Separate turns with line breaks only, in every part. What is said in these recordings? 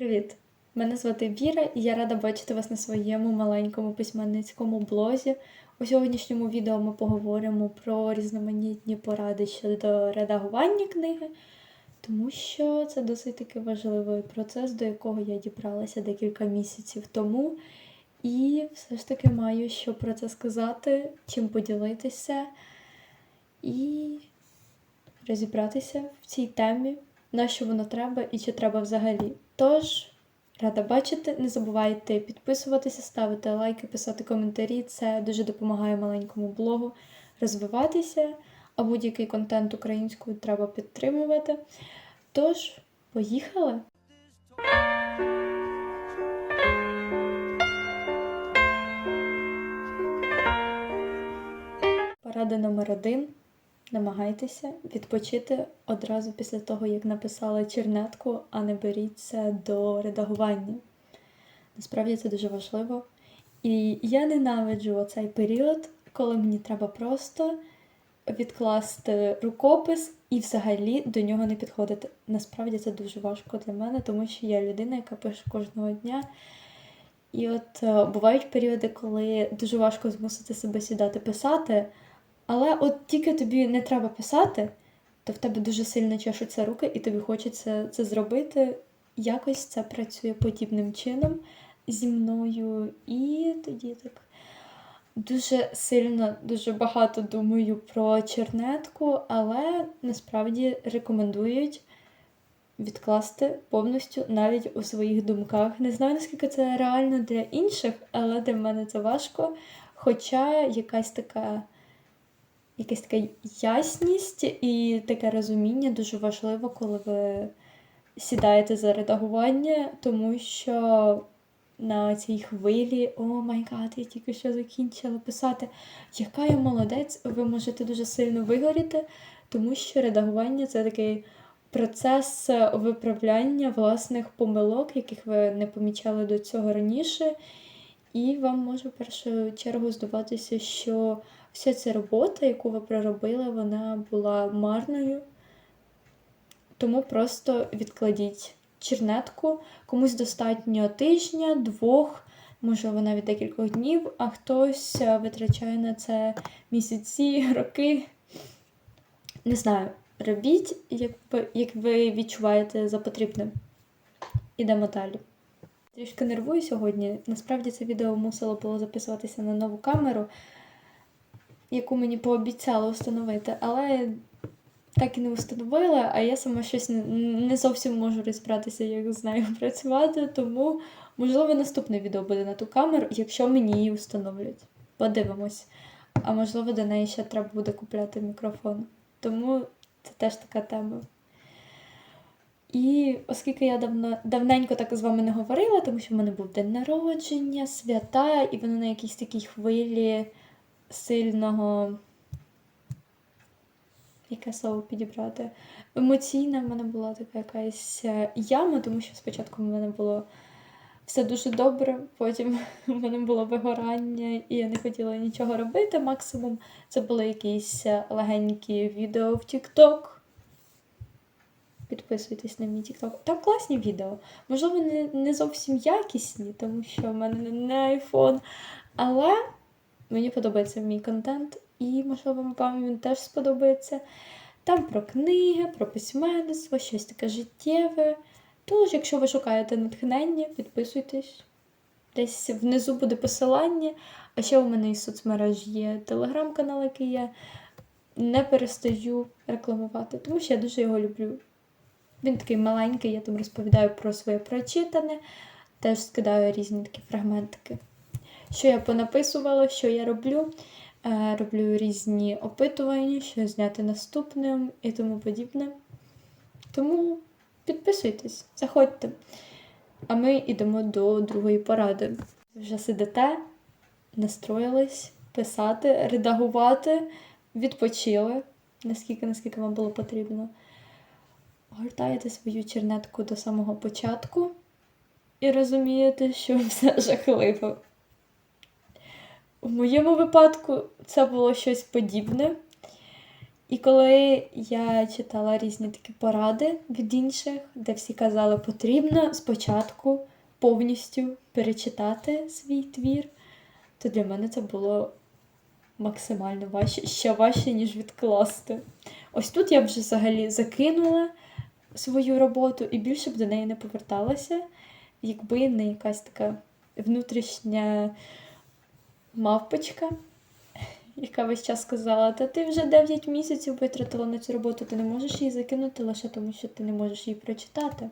Привіт! Мене звати Віра, і я рада бачити вас на своєму маленькому письменницькому блозі. У сьогоднішньому відео ми поговоримо про різноманітні поради щодо редагування книги, тому що це досить таки важливий процес, до якого я дібралася декілька місяців тому. І все ж таки маю що про це сказати, чим поділитися і розібратися в цій темі, на що воно треба і чи треба взагалі. Тож, рада бачити, не забувайте підписуватися, ставити лайки, писати коментарі. Це дуже допомагає маленькому блогу розвиватися, а будь-який контент українською треба підтримувати. Тож, поїхали! Порада номер один. Намагайтеся відпочити одразу після того, як написали чернетку, а не беріться до редагування. Насправді це дуже важливо. І я ненавиджу оцей період, коли мені треба просто відкласти рукопис і взагалі до нього не підходити. Насправді це дуже важко для мене, тому що я людина, яка пише кожного дня. І от е, бувають періоди, коли дуже важко змусити себе сідати писати. Але от тільки тобі не треба писати, то в тебе дуже сильно чешуться руки, і тобі хочеться це зробити. Якось це працює подібним чином зі мною. І тоді так дуже сильно, дуже багато думаю про чернетку, але насправді рекомендують відкласти повністю навіть у своїх думках. Не знаю, наскільки це реально для інших, але для мене це важко. Хоча якась така якась така ясність і таке розуміння дуже важливо, коли ви сідаєте за редагування, тому що на цій хвилі, о май гад, я тільки що закінчила писати, яка я молодець, ви можете дуже сильно вигоріти, тому що редагування це такий процес виправляння власних помилок, яких ви не помічали до цього раніше. І вам може в першу чергу здаватися, що вся ця робота, яку ви проробили, вона була марною. Тому просто відкладіть чернетку. Комусь достатньо тижня, двох, можливо, навіть декількох днів, а хтось е, витрачає на це місяці, роки. Не знаю, робіть, як ви, як ви відчуваєте за потрібне. Ідемо далі. Трішки нервую сьогодні. Насправді це відео мусило було записуватися на нову камеру, яку мені пообіцяли встановити, але так і не встановила, а я сама щось не, зовсім можу розібратися, як з нею працювати, тому, можливо, наступне відео буде на ту камеру, якщо мені її встановлять. Подивимось. А можливо, до неї ще треба буде купляти мікрофон. Тому це теж така тема. І оскільки я давно, давненько так з вами не говорила, тому що в мене був день народження, свята, і воно на якійсь такій хвилі сильного. Яке слово підібрати? Емоційна в мене була така якась е, яма, тому що спочатку в мене було все дуже добре, потім в мене було вигорання, і я не хотіла нічого робити. Максимум це були якісь е, легенькі відео в TikTok. Підписуйтесь на мій TikTok. Там класні відео. Можливо, не, не зовсім якісні, тому що в мене не iPhone. Але мені подобається мій контент, і, можливо, вам він теж сподобається. Там про книги, про письменництво, щось таке життєве. Тож, якщо ви шукаєте натхнення, підписуйтесь. Десь внизу буде посилання. А ще у мене із соцмереж є телеграм-канал, який я не перестаю рекламувати, тому що я дуже його люблю. Він такий маленький, я там розповідаю про своє прочитане, теж скидаю різні такі фрагментики. Що я понаписувала, що я роблю. Е, роблю різні опитування, що зняти наступним і тому подібне. Тому підписуйтесь, заходьте. А ми йдемо до другої поради. Вже сидите, настроїлись писати, редагувати, відпочили, наскільки, наскільки вам було потрібно. Гортаєте свою чернетку до самого початку і розумієте, що все жахливо. В моєму випадку це було щось подібне. І коли я читала різні такі поради від інших, де всі казали, потрібно спочатку повністю перечитати свій твір, то для мене це було максимально важче, ще важче, ніж відкласти. Ось тут я вже взагалі закинула свою роботу і більше б до неї не поверталася, якби не якась така внутрішня мавпочка, яка весь час сказала: Та ти вже 9 місяців витратила на цю роботу, ти не можеш її закинути лише тому, що ти не можеш її прочитати.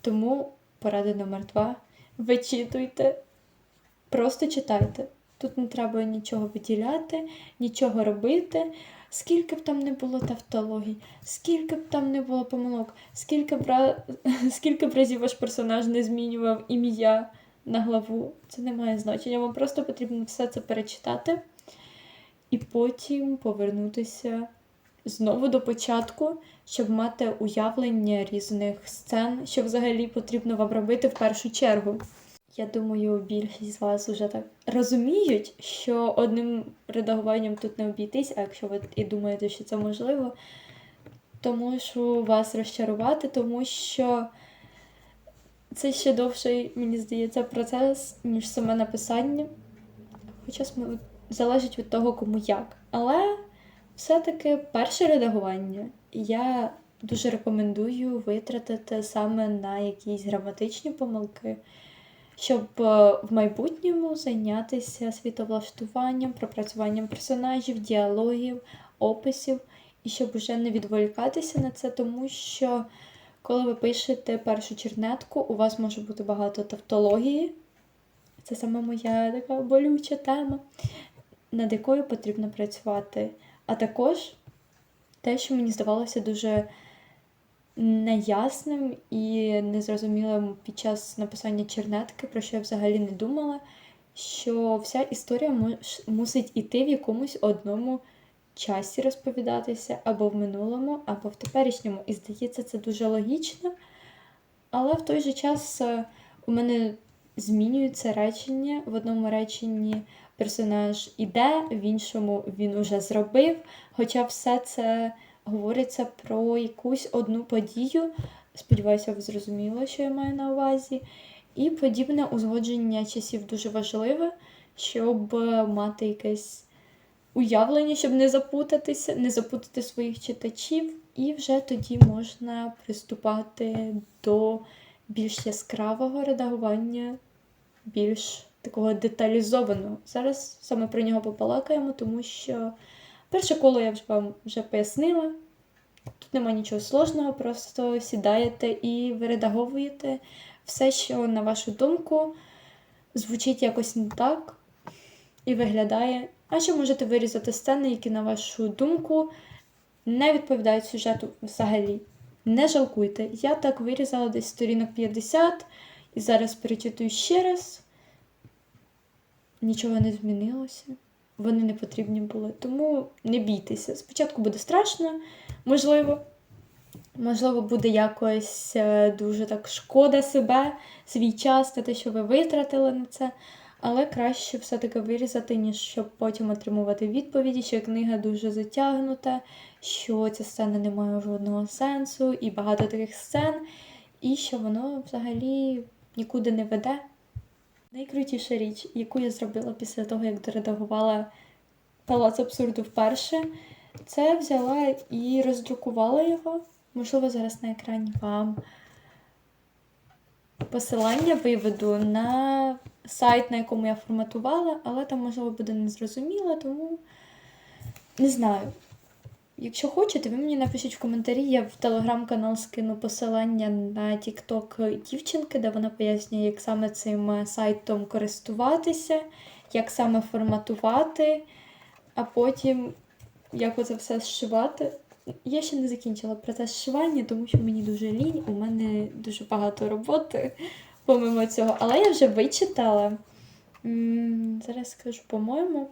Тому порада номер два: вичитуйте, просто читайте. Тут не треба нічого виділяти, нічого робити. Скільки б там не було тавтологій, скільки б там не було помилок, скільки б, ра... скільки б разів ваш персонаж не змінював ім'я на главу, це не має значення. Вам просто потрібно все це перечитати і потім повернутися знову до початку, щоб мати уявлення різних сцен, що взагалі потрібно вам робити в першу чергу. Я думаю, більшість з вас вже так розуміють, що одним редагуванням тут не обійтись, а якщо ви і думаєте, що це можливо, то мушу вас розчарувати, тому що це ще довший, мені здається, процес, ніж саме написання. Хоча залежить від того, кому як. Але все-таки перше редагування я дуже рекомендую витратити саме на якісь граматичні помилки щоб е, в майбутньому зайнятися світовлаштуванням, пропрацюванням персонажів, діалогів, описів, і щоб вже не відволікатися на це, тому що коли ви пишете першу чернетку, у вас може бути багато тавтології. Це саме моя така болюча тема, над якою потрібно працювати. А також те, що мені здавалося дуже неясним і незрозумілим під час написання чернетки, про що я взагалі не думала, що вся історія мусить іти в якомусь одному часі розповідатися або в минулому, або в теперішньому. І здається, це дуже логічно. Але в той же час е, у мене змінюється речення. В одному реченні персонаж іде, в іншому він уже зробив. Хоча все це говориться про якусь одну подію. Сподіваюся, ви зрозуміли, що я маю на увазі. І подібне узгодження часів дуже важливе, щоб мати якесь уявлення, щоб не запутатися, не запутати своїх читачів, і вже тоді можна приступати до більш яскравого редагування, більш такого деталізованого. Зараз саме про нього побалакаємо, тому що перше коло я вам вже пояснила. Тут нема нічого сложного, просто сідаєте і ви редаговуєте все, що, на вашу думку, звучить якось не так і виглядає. А ще можете вирізати сцени, які, на вашу думку, не відповідають сюжету взагалі. Не жалкуйте. Я так вирізала десь сторінок 50 і зараз перечитую ще раз. Нічого не змінилося. Вони не потрібні були. Тому не бійтеся. Спочатку буде страшно, можливо. Можливо, буде якось е, дуже так шкода себе, свій час та те, що ви витратили на це. Але краще все-таки вирізати, ніж щоб потім отримувати відповіді, що книга дуже затягнута, що ця сцена не має жодного сенсу, і багато таких сцен, і що воно взагалі нікуди не веде. Найкрутіша річ, яку я зробила після того, як доредагувала Палац абсурду вперше, це взяла і роздрукувала його. Можливо, зараз на екрані вам посилання виведу на сайт, на якому я форматувала, але там, можливо, буде незрозуміло, тому не знаю. Якщо хочете, ви мені напишіть в коментарі, я в телеграм-канал скину посилання на TikTok дівчинки, де вона пояснює, як саме цим сайтом користуватися, як саме форматувати, а потім як оце все зшивати. Я ще не закінчила процес зшивання, тому що мені дуже лінь, у мене дуже багато роботи помимо цього. Але я вже вичитала. Зараз скажу, по-моєму,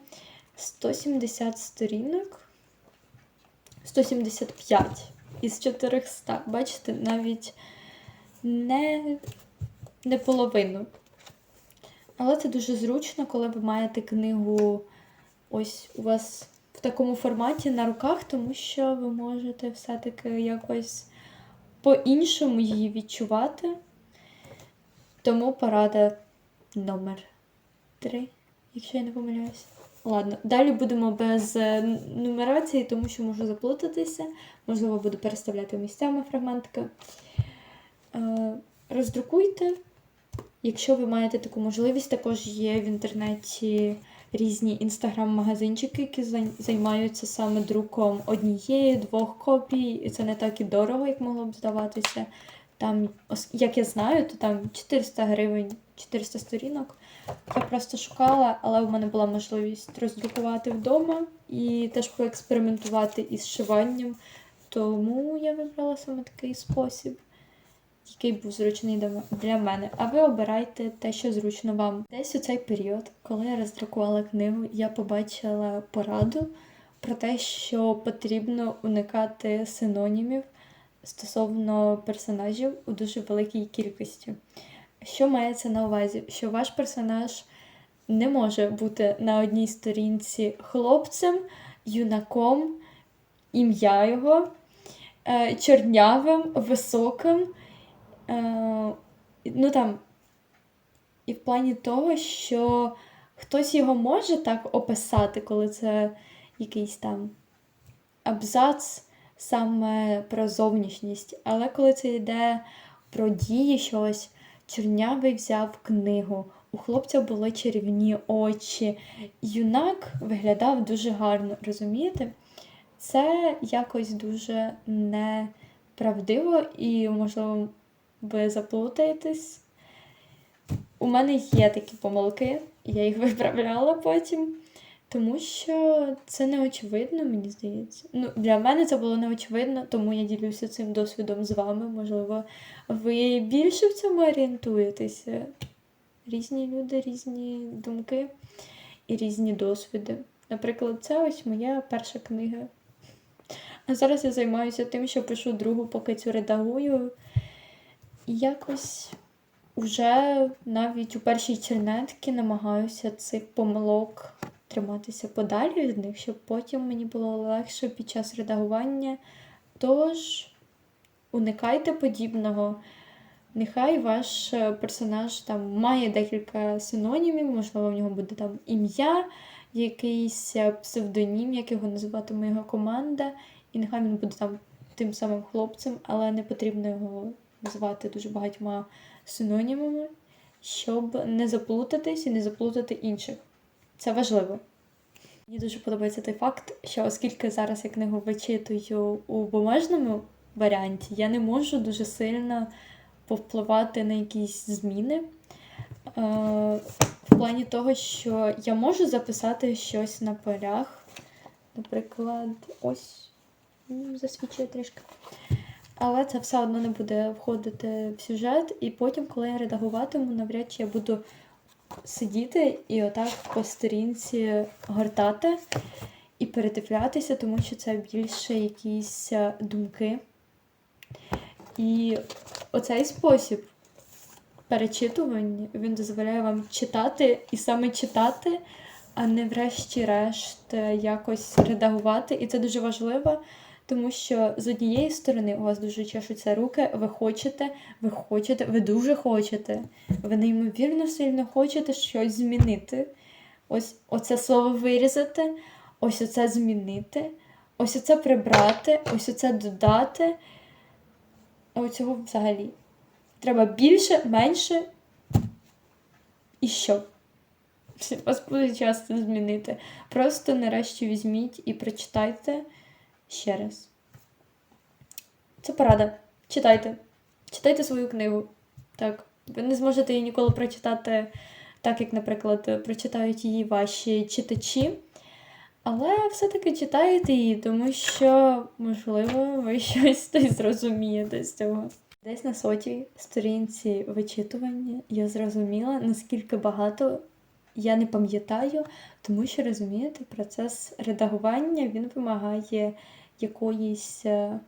170 сторінок. 175 із 400. Бачите, навіть не, не половину. Але це дуже зручно, коли ви маєте книгу ось у вас в такому форматі на руках, тому що ви можете все-таки якось по-іншому її відчувати. Тому порада номер три, якщо я не помиляюсь. Ладно, далі будемо без е, нумерації, тому що можу заплутатися. Можливо, буду переставляти місцями фрагментики. Е, Роздрукуйте. Якщо ви маєте таку можливість, також є в інтернеті різні інстаграм-магазинчики, які займаються саме друком однієї, двох копій, і це не так і дорого, як могло б здаватися. Там, як я знаю, то там 400 гривень, 400 сторінок. Я просто шукала, але в мене була можливість роздрукувати вдома і теж поекспериментувати із шиванням. Тому я вибрала саме такий спосіб, який був зручний для- мене. А ви обирайте те, що зручно вам. Десь у цей період, коли я роздрукувала книгу, я побачила пораду про те, що потрібно уникати синонімів стосовно персонажів у дуже великій кількості. Що мається на увазі? Що ваш персонаж не може бути на одній сторінці хлопцем, юнаком, ім'я його, е, чорнявим, високим. Е, ну там, і в плані того, що хтось його може так описати, коли це якийсь там абзац саме про зовнішність. Але коли це йде про дії щось, чорнявий взяв книгу. У хлопця були чарівні очі. Юнак виглядав дуже гарно, розумієте? Це якось дуже неправдиво і, можливо, ви заплутаєтесь. У мене є такі помилки, я їх виправляла потім. Тому що це не очевидно, мені здається. Ну, для мене це було не очевидно, тому я ділюся цим досвідом з вами. Можливо, ви більше в цьому орієнтуєтеся. Різні люди, різні думки і різні досвіди. Наприклад, це ось моя перша книга. А зараз я займаюся тим, що пишу другу, поки цю редагую. І якось уже навіть у першій чернетці намагаюся цих помилок триматися подалі від них, щоб потім мені було легше під час редагування. Тож уникайте подібного. Нехай ваш е, персонаж там має декілька синонімів, можливо, в нього буде там ім'я, якийсь е, псевдонім, як його називатиме його команда, і нехай він буде там тим самим хлопцем, але не потрібно його називати дуже багатьма синонімами, щоб не заплутатись і не заплутати інших. Це важливо. Мені дуже подобається той факт, що оскільки зараз я книгу вичитую у бумажному варіанті, я не можу дуже сильно повпливати на якісь зміни. Е, в плані того, що я можу записати щось на полях. Наприклад, ось м, засвічує трішки. Але це все одно не буде входити в сюжет, і потім, коли я редагуватиму, навряд чи я буду сидіти і отак по сторінці гортати і передивлятися, тому що це більше якісь е, думки. І оцей спосіб перечитування він дозволяє вам читати і саме читати, а не врешті-решт е, якось редагувати. І це дуже важливо, тому що з однієї сторони у вас дуже чешуться руки, ви хочете, ви хочете, ви дуже хочете, ви неймовірно сильно хочете щось змінити. Ось оце слово вирізати, ось оце змінити, ось оце прибрати, ось оце додати. Оцього взагалі. Треба більше, менше. І що? Вас буде час це змінити. Просто нарешті візьміть і прочитайте ще раз. Це порада. Читайте. Читайте свою книгу. Так. Ви не зможете її ніколи прочитати так, як, наприклад, прочитають її ваші читачі. Але все-таки читайте її, тому що, можливо, ви щось й зрозумієте з цього. Десь на сотій сторінці вичитування я зрозуміла, наскільки багато я не пам'ятаю, тому що розумієте, процес редагування він вимагає якоїсь е,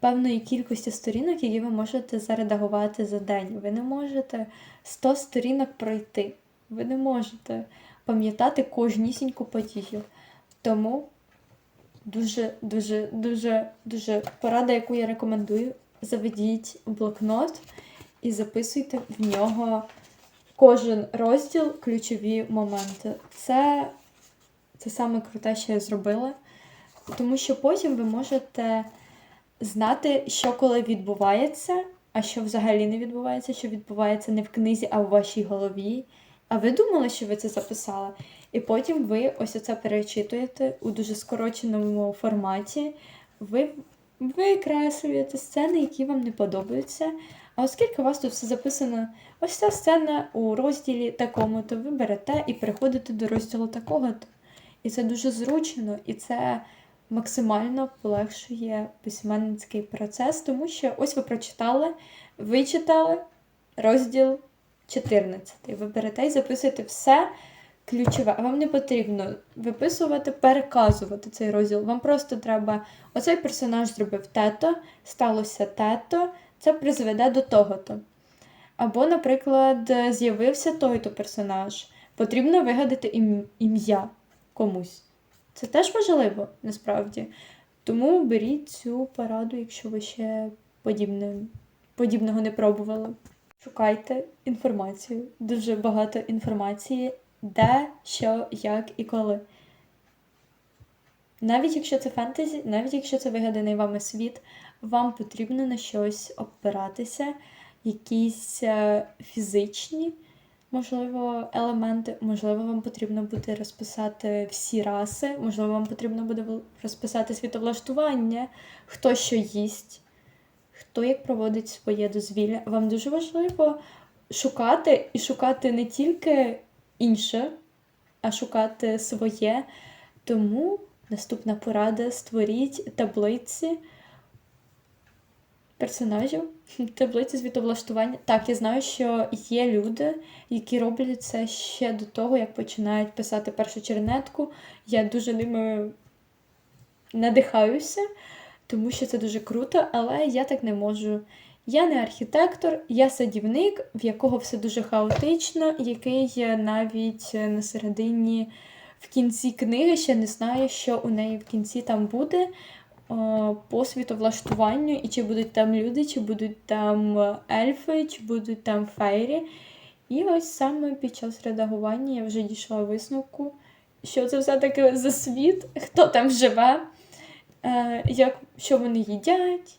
певної кількості сторінок, які ви можете заредагувати за день. Ви не можете 100 сторінок пройти. Ви не можете пам'ятати кожнісіньку подію. Тому дуже, дуже, дуже, дуже порада, яку я рекомендую. Заведіть блокнот і записуйте в нього кожен розділ ключові моменти. Це, це саме круте, що я зробила. Тому що потім ви можете знати, що коли відбувається, а що взагалі не відбувається, що відбувається не в книзі, а в вашій голові. А ви думали, що ви це записали? І потім ви ось оце перечитуєте у дуже скороченому форматі. Ви викреслюєте сцени, які вам не подобаються. А оскільки у вас тут все записано, ось ця сцена у розділі такому, то ви берете і переходите до розділу такого-то. І це дуже зручно, і це максимально полегшує письменницький процес, тому що ось ви прочитали, вичитали розділ 14. Ви берете і записуєте все ключове. А вам не потрібно виписувати, переказувати цей розділ. Вам просто треба оцей персонаж зробив тето, сталося тето, це призведе до того-то. Або, наприклад, з'явився той-то персонаж. Потрібно вигадати ім'я комусь. Це теж важливо, насправді. Тому беріть цю пораду, якщо ви ще подібне, подібного не пробували. Шукайте інформацію, дуже багато інформації, де, що, як і коли. Навіть якщо це фентезі, навіть якщо це вигаданий вами світ, вам потрібно на щось опиратися, якісь е, фізичні, можливо, елементи, можливо, вам потрібно буде розписати всі раси, можливо, вам потрібно буде розписати світовлаштування, хто що їсть, хто як проводить своє дозвілля. Вам дуже важливо шукати і шукати не тільки інше, а шукати своє. Тому наступна порада: створіть таблиці персонажів, таблиці світовлаштування. Так, я знаю, що є люди, які роблять це ще до того, як починають писати першу чернетку. Я дуже ними надихаюся, тому що це дуже круто, але я так не можу. Я не архітектор, я садівник, в якого все дуже хаотично, який навіть на середині в кінці книги ще не знає, що у неї в кінці там буде по світовлаштуванню, і чи будуть там люди, чи будуть там е, ельфи, чи будуть там фейрі. І ось саме під час редагування я вже дійшла висновку, що це все-таки за світ, хто там живе, е, як, що вони їдять,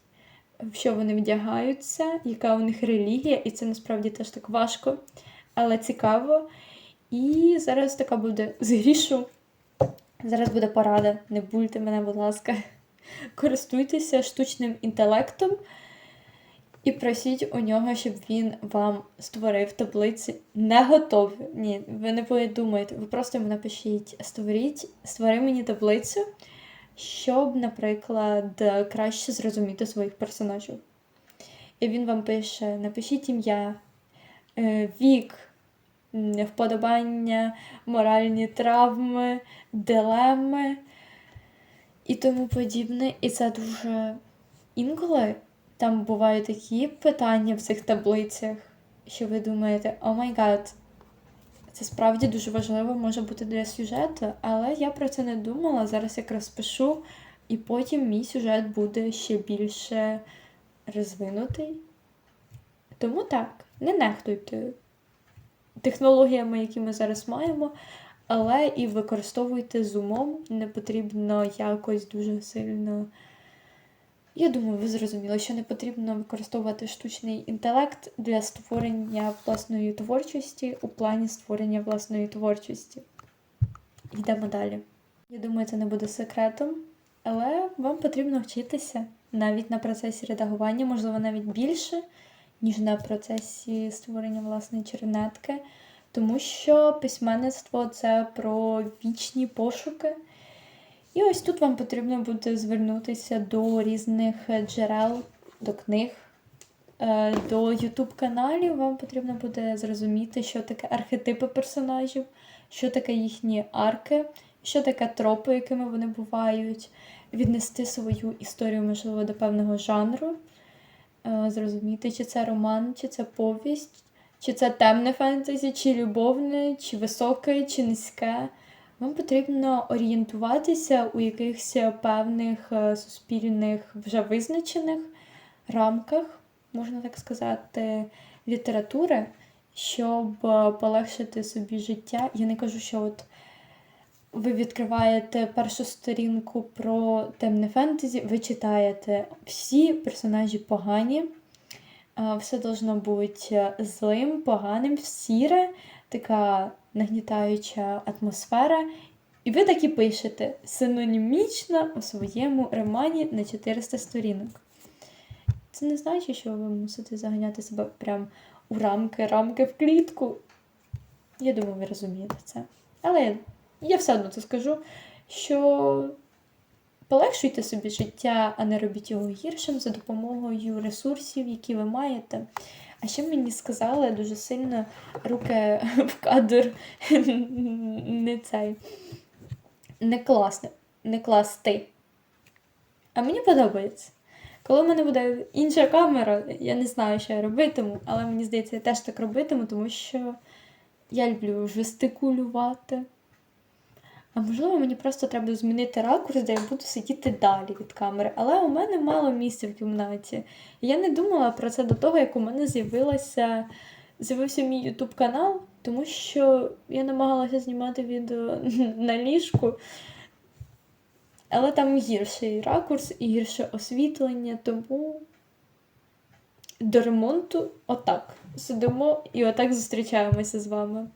в що вони вдягаються, яка у них релігія, і це насправді теж так важко, але цікаво. І зараз така буде згрішу. Зараз буде порада. Не бульте мене, будь ласка. Користуйтеся штучним інтелектом і просіть у нього, щоб він вам створив таблиці не готові. Ні, ви не подумайте, ви просто йому напишіть: створіть, створи мені таблицю, щоб, наприклад, краще зрозуміти своїх персонажів. І він вам пише: напишіть ім'я, е, вік, вподобання, моральні травми, дилеми і тому подібне. І це дуже інколи там бувають такі питання в цих таблицях, що ви думаєте, о май гад, це справді дуже важливо може бути для сюжету, але я про це не думала. Зараз якраз пишу, і потім мій сюжет буде ще більше розвинутий. Тому так, не нехтуйте технологіями, які ми зараз маємо, але і використовуйте з умом. Не потрібно якось дуже сильно. Я думаю, ви зрозуміли, що не потрібно використовувати штучний інтелект для створення власної творчості у плані створення власної творчості. Йдемо далі. Я думаю, це не буде секретом, але вам потрібно вчитися навіть на процесі редагування, можливо, навіть більше, ніж на процесі створення власної чернетки. Тому що письменництво це про вічні пошуки. І ось тут вам потрібно буде звернутися до різних джерел, до книг, е, до YouTube каналів. Вам потрібно буде зрозуміти, що таке архетипи персонажів, що таке їхні арки, що таке тропи, якими вони бувають, віднести свою історію, можливо, до певного жанру, е, зрозуміти, чи це роман, чи це повість, чи це темне фентезі, чи любовне, чи високе, чи низьке. Вам потрібно орієнтуватися у якихось певних е, суспільних вже визначених рамках, можна так сказати, літератури, щоб е, полегшити собі життя. Я не кажу, що от ви відкриваєте першу сторінку про темне фентезі, ви читаєте всі персонажі погані, все должно бути злим, поганим, сіре, така нагнітаюча атмосфера. І ви так і пишете синонімічно у своєму романі на 400 сторінок. Це не значить, що ви мусите заганяти себе прям у рамки, рамки в клітку. Я думаю, ви розумієте це. Але я все одно це скажу, що полегшуйте собі життя, а не робіть його гіршим за допомогою ресурсів, які ви маєте. А ще мені сказали дуже сильно руки в кадр не цей, не класне, не класти. А мені подобається. Коли в мене буде інша камера, я не знаю, що я робитиму, але мені здається, я теж так робитиму, тому що я люблю жестикулювати. А можливо, мені просто треба змінити ракурс, де я буду сидіти далі від камери. Але у мене мало місця в кімнаті. Я не думала про це до того, як у мене з'явилася з'явився мій YouTube канал, тому що я намагалася знімати відео на ліжку. Але там гірший ракурс і гірше освітлення, тому до ремонту отак. Сидимо і отак зустрічаємося з вами.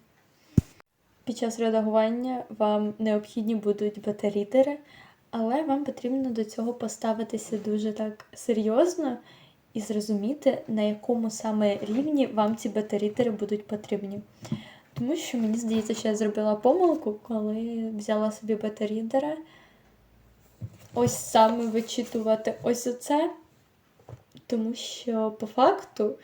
Під час редагування вам необхідні будуть бета-рідери, але вам потрібно до цього поставитися дуже так серйозно і зрозуміти, на якому саме рівні вам ці бета-рідери будуть потрібні. Тому що мені здається, що я зробила помилку, коли взяла собі бета-рідера. Ось саме вичитувати ось оце. Тому що по факту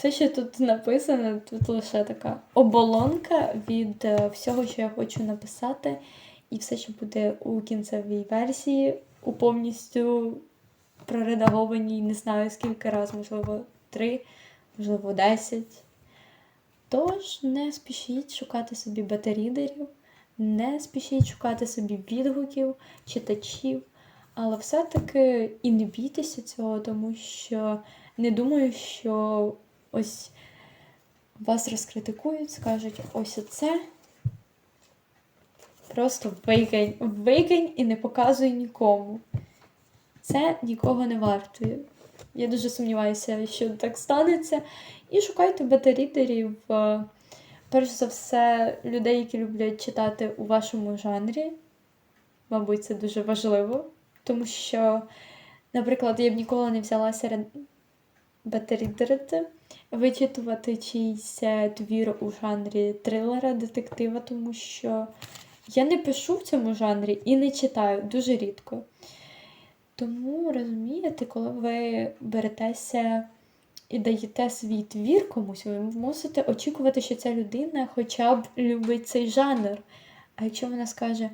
все, що тут написано, тут лише така оболонка від е, всього, що я хочу написати, і все, що буде у кінцевій версії, у повністю проредагованій, не знаю скільки разів, можливо, три, можливо, десять. Тож не спішіть шукати собі бета-рідерів, не спішіть шукати собі відгуків, читачів, але все-таки і не бійтеся цього, тому що не думаю, що ось вас розкритикують, скажуть, ось оце. Просто викинь, викинь і не показуй нікому. Це нікого не вартує. Я дуже сумніваюся, що так станеться. І шукайте бета-рідерів, е, перш за все, людей, які люблять читати у вашому жанрі. Мабуть, це дуже важливо, тому що, наприклад, я б ніколи не взялася бета-рідерити, вичитувати чийсь твір у жанрі трилера, детектива, тому що я не пишу в цьому жанрі і не читаю дуже рідко. Тому розумієте, коли ви беретеся і даєте свій твір комусь, ви мусите очікувати, що ця людина хоча б любить цей жанр. А якщо вона скаже,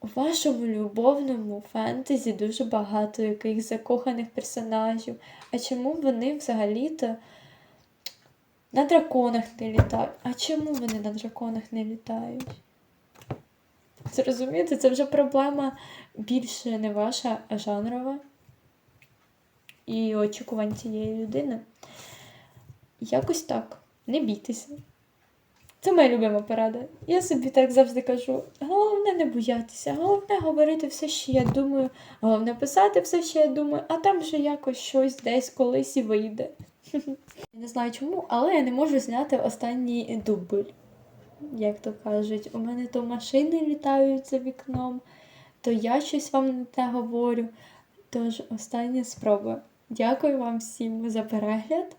у вашому любовному фентезі дуже багато якихось закоханих персонажів, а чому вони взагалі-то на драконах не літають? А чому вони на драконах не літають? Зрозумієте, це вже проблема більше не ваша, а жанрова. І очікувань цієї людини. Якось так. Не бійтеся. Це моя любима порада. Я собі так завжди кажу: головне не боятися, головне говорити все, що я думаю, головне писати все, що я думаю, а там вже якось щось десь колись і вийде. Я не знаю чому, але я не можу зняти останній дубль як то кажуть, у мене то машини літають за вікном, то я щось вам не те говорю. Тож, остання спроба. Дякую вам всім за перегляд.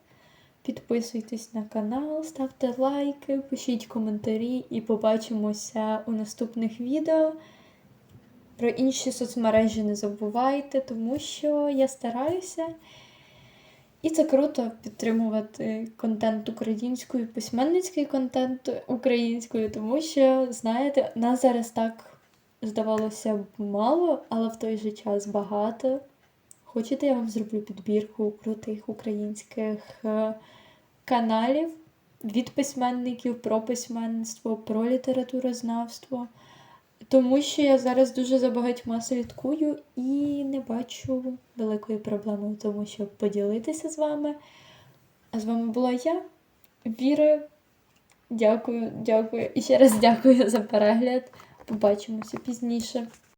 Підписуйтесь на канал, ставте лайки, пишіть коментарі і побачимося у наступних відео. Про інші соцмережі не забувайте, тому що я стараюся. І це круто підтримувати контент українською, письменницький контент українською, тому що, знаєте, нас зараз так здавалося б мало, але в той же час багато. Хочете, я вам зроблю підбірку крутих українських е, каналів від письменників про письменництво, про літературознавство. Тому що я зараз дуже за багатьма слідкую і не бачу великої проблеми в тому, щоб поділитися з вами. А з вами була я, Віра. Дякую, дякую. І ще раз дякую за перегляд. Побачимося пізніше.